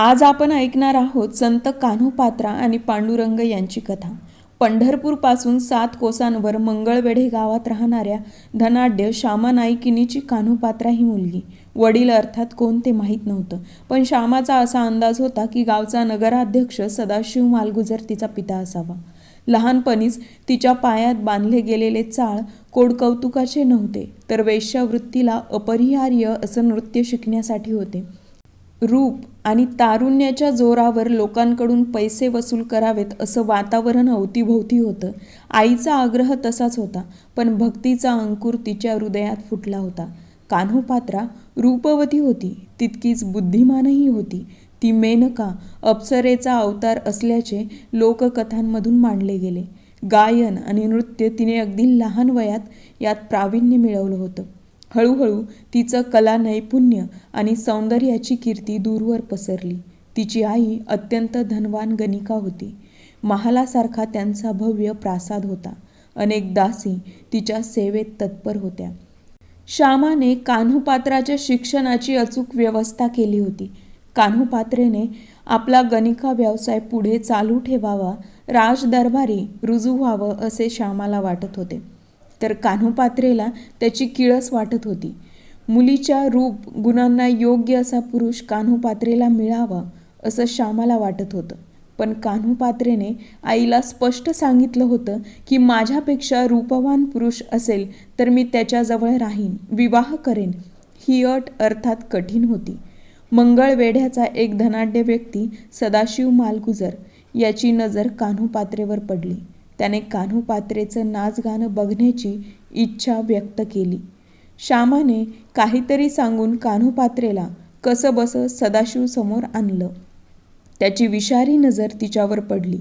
आज आपण ऐकणार आहोत संत कान्होपात्रा आणि पांडुरंग यांची कथा. पंढरपूरपासून सात कोसांवर मंगळवेढे गावात राहणाऱ्या धनाढ्य श्यामा नाईकिनीची कान्होपात्रा ही मुलगी. वडील अर्थात कोण ते माहीत नव्हतं. पण श्यामाचा असा अंदाज होता की गावचा नगराध्यक्ष सदाशिव मालगुजर तिचा पिता असावा. लहानपणीच तिच्या पायात बांधले गेलेले चाळ कोडकौतुकाचे नव्हते तर वेश्यावृत्तीला अपरिहार्य असं नृत्य शिकण्यासाठी होते. रूप आणि तारुण्याच्या जोरावर लोकांकडून पैसे वसूल करावेत असं वातावरण अवतीभोवती होतं. आईचा आग्रह तसाच होता पण भक्तीचा अंकुर तिच्या हृदयात फुटला होता. कान्होपात्रा रूपवती होती तितकीच बुद्धिमानही होती. ती मेनका अप्सरेचा अवतार असल्याचे लोककथांमधून मांडले गेले. गायन आणि नृत्य तिने अगदी लहान वयात यात प्रावीण्य मिळवलं होतं. हळूहळू तिचं कला नैपुण्य आणि सौंदर्याची कीर्ती दूरवर पसरली. तिची आई अत्यंत धनवान गणिका होती. महालासारखा त्यांचा भव्य प्रासाद होता. अनेक दासी तिच्या सेवेत तत्पर होत्या. श्यामाने कान्हूपात्राच्या शिक्षणाची अचूक व्यवस्था केली होती. कान्हूपात्रेने आपला गणिका व्यवसाय पुढे चालू ठेवावा राजदरबारी रुजू व्हावं असे श्यामाला वाटत होते. तर कान्होपात्रेला त्याची किळस वाटत होती. मुलीच्या रूप गुणांना योग्य असा पुरुष कान्होपात्रेला मिळावा असं श्यामाला वाटत होतं. पण कान्होपात्रेने आईला स्पष्ट सांगितलं होतं की माझ्यापेक्षा रूपवान पुरुष असेल तर मी त्याच्याजवळ राहीन विवाह करेन. ही अट अर्थात कठीण होती. मंगळवेढ्याचा एक धनाढ्य व्यक्ती सदाशिव मालगुजर याची नजर कान्होपात्रेवर पडली. त्याने कान्हू पात्रेचं नाचगाणं बघण्याची इच्छा व्यक्त केली. श्यामाने काहीतरी सांगून कान्होपात्रेला कसं बसं सदाशिवसमोर आणलं. त्याची विषारी नजर तिच्यावर पडली.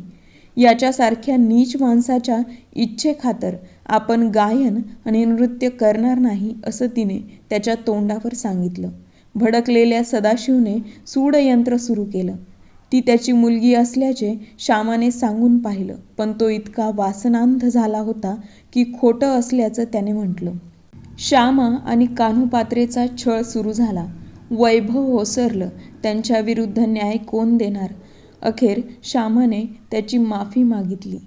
याच्यासारख्या नीच माणसाच्या इच्छेखातर आपण गायन आणि नृत्य करणार नाही असं तिने त्याच्या तोंडावर सांगितलं. भडकलेल्या सदाशिवने सूडयंत्र सुरू केलं. ती त्याची मुलगी असल्याचे श्यामाने सांगून पाहिलं. पण तो इतका वासनांध झाला होता की खोटं असल्याचं त्याने म्हटलं. श्यामा आणि कान्हूपात्रेचा छळ सुरू झाला. वैभव ओसरलं. त्यांच्या विरुद्ध न्याय कोण देणार? अखेर श्यामाने त्याची माफी मागितली.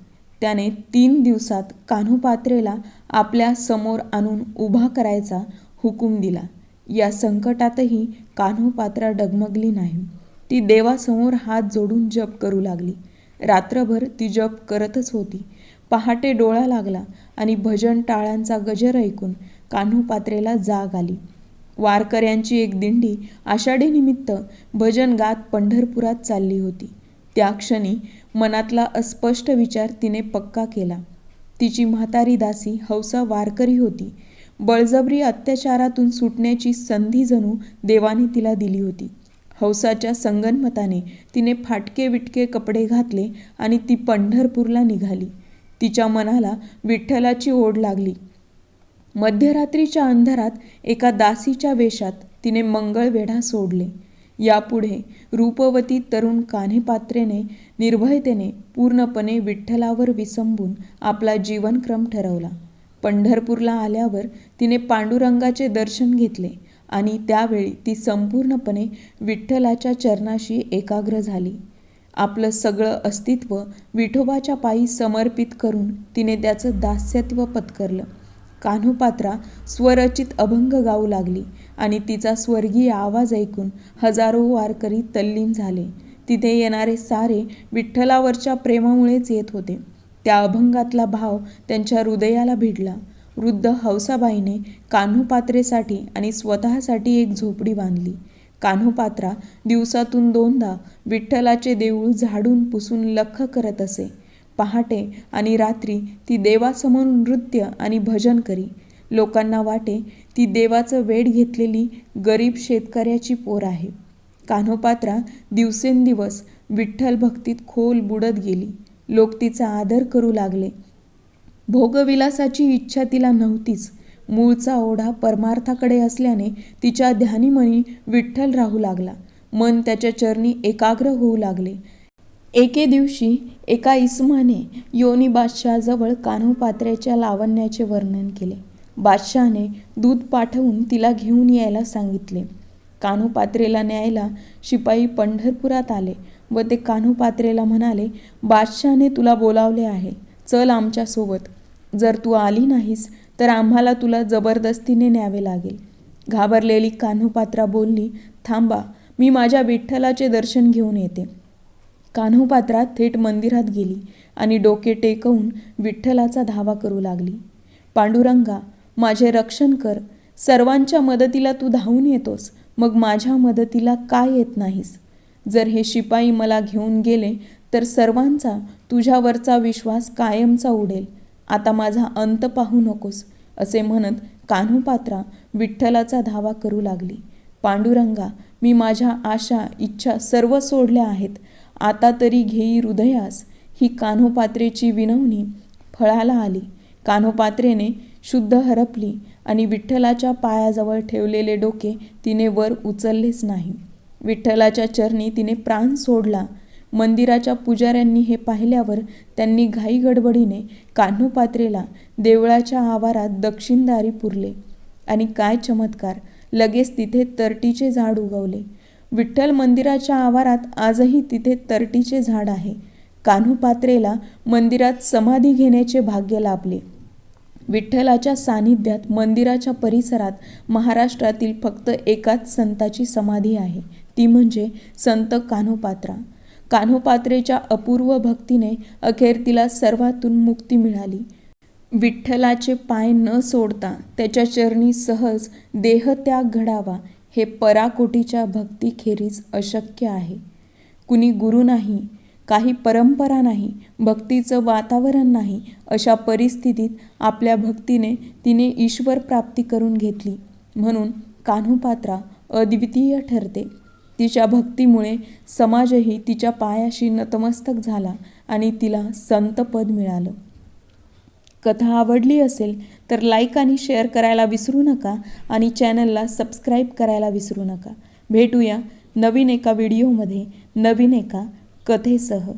त्याने तीन दिवसात कान्हूपात्रेला आपल्यासमोर आणून उभा करायचा हुकूम दिला. या संकटातही कान्होपात्रा डगमगली नाही. ती देवासमोर हात जोडून जप करू लागली. रात्रभर ती जप करतच होती. पहाटे डोळा लागला आणि भजन टाळांचा गजर ऐकून कान्हूपात्रेला जाग आली. वारकऱ्यांची एक दिंडी आषाढीनिमित्त भजन गात पंढरपुरात चालली होती. त्या क्षणी मनातला अस्पष्ट विचार तिने पक्का केला. तिची म्हातारी दासी हौसा वारकरी होती. बळजबरी अत्याचारातून सुटण्याची संधी जणू देवाने तिला दिली होती. हौसाच्या संगनमताने तिने फाटके विटके कपडे घातले आणि ती पंढरपूरला निघाली. तिच्या मनाला विठ्ठलाची ओढ लागली. मध्यरात्रीच्या अंधारात एका दासीच्या वेशात तिने मंगळवेढा सोडले. यापुढे रूपवती तरुण कान्हेपात्रेने निर्भयतेने पूर्णपणे विठ्ठलावर विसंबून आपला जीवनक्रम ठरवला. पंढरपूरला आल्यावर तिने पांडुरंगाचे दर्शन घेतले. आणि त्यावेळी ती संपूर्णपणे विठ्ठलाच्या चरणाशी एकाग्र झाली. आपलं सगळं अस्तित्व विठोबाच्या पायी समर्पित करून तिने त्याचं दास्यत्व पत्करलं. कान्होपात्रा स्वरचित अभंग गाऊ लागली आणि तिचा स्वर्गीय आवाज ऐकून हजारो वारकरी तल्लीन झाले. तिथे येणारे सारे विठ्ठलावरच्या प्रेमामुळेच येत होते. त्या अभंगातला भाव त्यांच्या हृदयाला भिडला. वृद्ध हौसाबाईने कान्होपात्रेसाठी आणि स्वतःसाठी एक झोपडी बांधली. कान्होपात्रा दिवसातून दोनदा विठ्ठलाचे देऊळ झाडून पुसून लख करत असे. पहाटे आणि रात्री ती देवासमोर नृत्य आणि भजन करी. लोकांना वाटे ती देवाचं वेड घेतलेली गरीब शेतकऱ्याची पोर आहे. कान्होपात्रा दिवसेंदिवस विठ्ठल भक्तीत खोल बुडत गेली. लोक तिचा आदर करू लागले. भोगविलासाची इच्छा तिला नव्हतीच. मूळचा ओढा परमार्थाकडे असल्याने तिच्या ध्यानीमनी विठ्ठल राहू लागला. मन त्याच्या चरणी एकाग्र होऊ लागले. एके दिवशी एका इसमाने योनी बादशहाजवळ कान्होपात्र्याच्या लावण्याचे वर्णन केले. बादशहाने दूध पाठवून तिला घेऊन यायला सांगितले. कान्होपात्रेला न्यायला शिपाई पंढरपुरात आले व ते कान्होपात्रेला म्हणाले बादशहाने तुला बोलावले आहे. चल आमच्यासोबत जर तू आली नाहीस तर आम्हाला तुला जबरदस्तीने न्यावे लागेल. घाबरलेली कान्होपात्रा बोलली थांबा मी माझ्या विठ्ठलाचे दर्शन घेऊन येते. कान्होपात्रा थेट मंदिरात गेली आणि डोके टेकवून विठ्ठलाचा धावा करू लागली. पांडुरंगा माझे रक्षण कर. सर्वांच्या मदतीला तू धावून येतोस. मग माझ्या मदतीला काय येत नाहीस? जर हे शिपाई मला घेऊन गेले तर सर्वांचा तुझ्यावरचा विश्वास कायमचा उडेल. आता माझा अंत पाहू नकोस असे म्हणत कान्होपात्रा विठ्ठलाचा धावा करू लागली. पांडुरंगा मी माझ्या आशा इच्छा सर्व सोडल्या आहेत. आता तरी घेई हृदयास ही कान्होपात्रेची विनवणी फळाला आली. कान्होपात्रेने शुद्ध हरपली आणि विठ्ठलाच्या पायाजवळ ठेवलेले डोके तिने वर उचललेच नाही. विठ्ठलाच्या चरणी तिने प्राण सोडला. मंदिराच्या पुजाऱ्यांनी हे पाहिल्यावर त्यांनी घाई गडबडीने कान्होपात्रेला देवळाच्या आवारात दक्षिणदारी पुरले आणि काय चमत्कार लगेच तिथे तरटीचे झाड उगवले. विठ्ठल मंदिराच्या आवारात आजही तिथे तरटीचे झाड आहे. कान्होपात्रेला मंदिरात समाधी घेण्याचे भाग्य लाभले. विठ्ठलाच्या सानिध्यात मंदिराच्या परिसरात महाराष्ट्रातील फक्त एकाच संताची समाधी आहे. ती म्हणजे संत कान्होपात्रा. कान्होपात्रेच्या अपूर्व भक्तीने अखेर तिला सर्वातून मुक्ती मिळाली. विठ्ठलाचे पाय न सोडता त्याच्या चरणी सहज देहत्याग घडावा हे पराकोटीच्या भक्तीखेरीज अशक्य आहे. कुणी गुरु नाही काही परंपरा नाही भक्तीचं वातावरण नाही अशा परिस्थितीत आपल्या भक्तीने तिने ईश्वर प्राप्ती करून घेतली. म्हणून कान्होपात्रा अद्वितीय ठरते. तिच्या भक्तीमुळे समाजही तिच्या पायाशी नतमस्तक झाला आणि तिला संतपद मिळालं. कथा आवडली असेल तर लाईक आणि शेअर करायला विसरू नका आणि चॅनलला सबस्क्राईब करायला विसरू नका. भेटूया नवीन एका व्हिडिओमध्ये नवीन एका कथेसह.